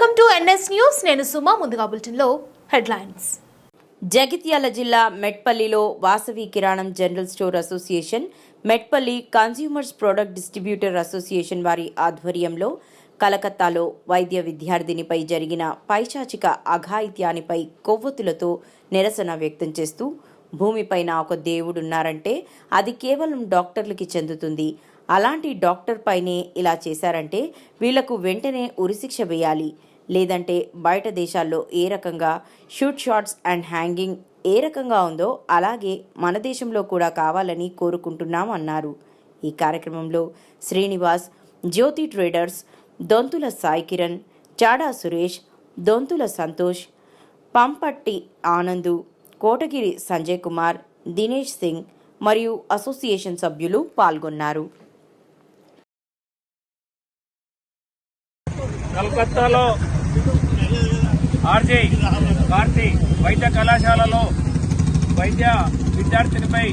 Welcome to NS news. నేను సుమ ముందుగా బులెటిన్లో హెడ్లైన్స్. జగిత్యాల జిల్లా మెట్పల్లిలో Vasavi Kiranam general store association Metpalli consumers product distributor association వారి ఆధ్వర్యంలో కలకత్తాలో వైద్య విద్యార్థినిపై జరిగిన పైశాచిక అఘాయిత్యానిపై కొవ్వొత్తులతో నిరసన వ్యక్తం చేస్తూ భూమిపైన ఒక దేవుడున్నారంటే అది కేవలం డాక్టర్లకి చెందుతుంది. అలాంటి డాక్టర్ పైనే ఇలా చేశారంటే వీళ్ళకు వెంటనే ఉరిశిక్ష వేయాలి. లేదంటే బయట దేశాల్లో ఏ రకంగా షూట్ షాట్స్ అండ్ హ్యాంగింగ్ ఏ రకంగా ఉందో అలాగే మన దేశంలో కూడా కావాలని కోరుకుంటున్నాం అన్నారు. ఈ కార్యక్రమంలో శ్రీనివాస్ జ్యోతి ట్రేడర్స్ దొంతుల సాయి కిరణ్ చాడా సురేష్ దొంతుల సంతోష్ పంపట్టి ఆనందు కోటగిరి సంజయ్ కుమార్ దినేష్ సింగ్ మరియు అసోసియేషన్ సభ్యులు పాల్గొన్నారు. కలకత్తాలో ఆర్జే భారతి వైద్య కళాశాలలో వైద్య విద్యార్థినిపై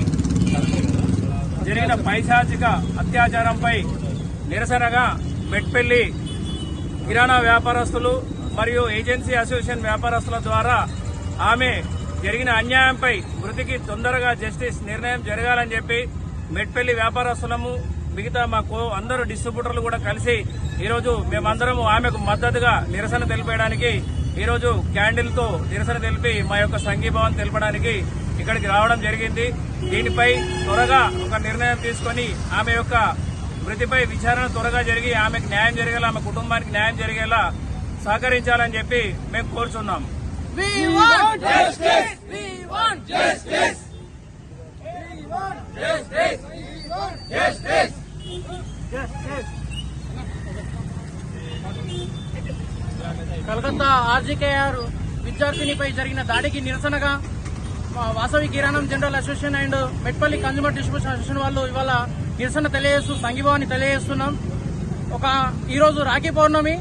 జరిగిన పైశాచిక అత్యాచారంపై నిరసనగా మెట్పెల్లి కిరాణా వ్యాపారస్తులు మరియు ఏజెన్సీ అసోసియేషన్ వ్యాపారస్తుల ద్వారా ఆమె జరిగిన అన్యాయంపై మృతికి తొందరగా జస్టిస్ నిర్ణయం జరగాలని చెప్పి మెట్పల్లి వ్యాపారస్తులము మిగతా మా కో అందరూ డిస్ట్రిబ్యూటర్లు కూడా కలిసి ఈరోజు మేమందరము ఆమెకు మద్దతుగా నిరసన తెలిపేయడానికి ఈరోజు క్యాండిల్తో నిరసన తెలిపి మా యొక్క సంఘీభావం తెలపడానికి ఇక్కడికి రావడం జరిగింది దీనిపై త్వరగా ఒక నిర్ణయం తీసుకొని ఆమె యొక్క మృతిపై విచారణ త్వరగా జరిగి ఆమెకు న్యాయం జరిగేలా ఆమె కుటుంబానికి న్యాయం జరిగేలా సహకరించాలని చెప్పి మేము కోరుచున్నాం We want justice! We want justice! We want justice! We want justice! Calcutta ఆర్జీకేఆర్ విద్యార్థినిపై జరిగిన దాడికి నిరసనగా Vasavi Kiranam general association and Metpalli consumer distribution association వాళ్ళు ఇవాళ నిరసన తెలియజేస్తూ సంఘీభావాన్ని తెలియజేస్తున్నాం. ఒక ఈరోజు రాఖీ పౌర్ణమి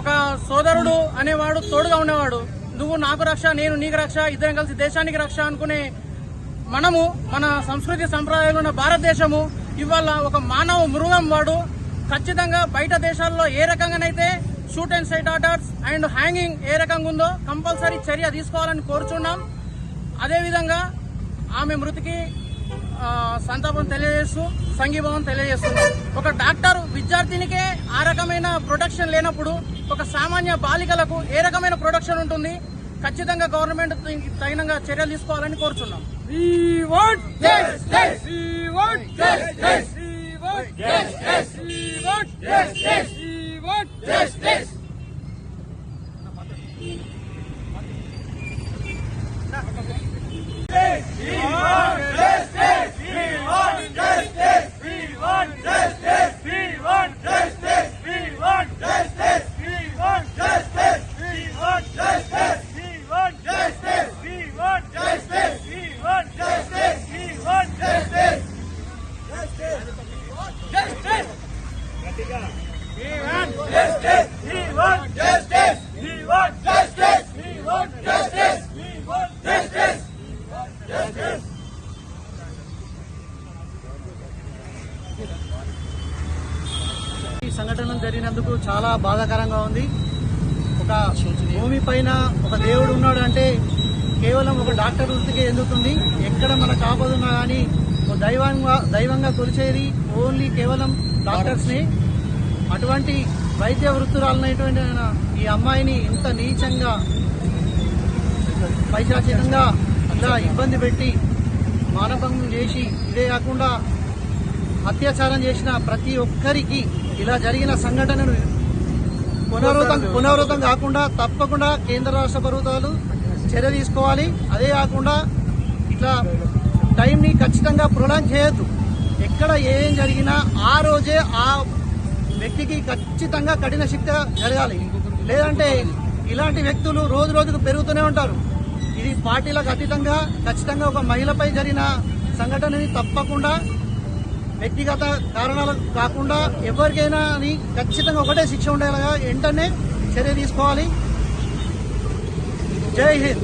ఒక సోదరుడు అనేవాడు తోడుగా ఉండేవాడు. నువ్వు నాకు రక్ష నేను నీకు రక్ష ఇద్దరం కలిసి దేశానికి రక్ష అనుకునే మనము మన సంస్కృతి సంప్రదాయాలు ఉన్న భారతదేశము ఇవాళ ఒక మానవ మృగం వాడు. ఖచ్చితంగా బయట దేశాల్లో ఏ రకంగానైతే shoot and sight orders and hanging ఏ రకంగా ఉందో కంపల్సరీ చర్య తీసుకోవాలని కోరుచున్నాం. అదేవిధంగా ఆమె మృతికి సంతాపం తెలియజేస్తూ సంఘీభావం తెలియజేస్తున్నాం. ఒక డాక్టర్ విద్యార్థినికే ఆ రకమైన ప్రొటెక్షన్ లేనప్పుడు ఒక సామాన్య బాలికలకు ఏ రకమైన ప్రొటెక్షన్ ఉంటుంది? ఖచ్చితంగా గవర్నమెంట్ తగినంగా చర్యలు తీసుకోవాలని కోరుచున్నాం. We want justice! We want justice! We want justice! We want justice! We want justice! ఈ సంఘటన జరిగినందుకు చాలా బాధాకరంగా ఉంది. ఒక భూమి పైన ఒక దేవుడు ఉన్నాడు అంటే కేవలం ఒక డాక్టర్ వృత్తికే ఎందుతుంది ఎక్కడ మనకు ఆపదున్నా కానీ ఒక దైవంగా దైవంగా కొలిచేది ఓన్లీ కేవలం డాక్టర్స్ని. అటువంటి వైద్య వృత్తురాలైనటువంటి ఆయన ఈ అమ్మాయిని ఇంత నీచంగా పైశాచికంగా ఇలా ఇబ్బంది పెట్టి మానభంగం చేసి ఇదే కాకుండా అత్యాచారం చేసిన ప్రతి ఒక్కరికి ఇలా జరిగిన సంఘటనను పునరావృతం పునరావృతం కాకుండా తప్పకుండా కేంద్ర రాష్ట్ర ప్రభుత్వాలు చర్య తీసుకోవాలి. అదే కాకుండా ఇట్లా టైంని ఖచ్చితంగా ప్రొలాంగ్ చేయొద్దు. ఎక్కడ ఏం జరిగినా ఆ రోజే ఆ వ్యక్తికి ఖచ్చితంగా కఠిన శిక్ష జరగాలి. లేదంటే ఇలాంటి వ్యక్తులు రోజు రోజుకు పెరుగుతూనే ఉంటారు. ఇది పార్టీలకు అతీతంగా ఖచ్చితంగా ఒక మహిళపై జరిగిన సంఘటనని తప్పకుండా వ్యక్తిగత కారణాలు కాకుండా ఎవరికైనా అని ఖచ్చితంగా ఒకటే శిక్ష ఉండేలాగా వెంటనే చర్య తీసుకోవాలి. జై హింద్.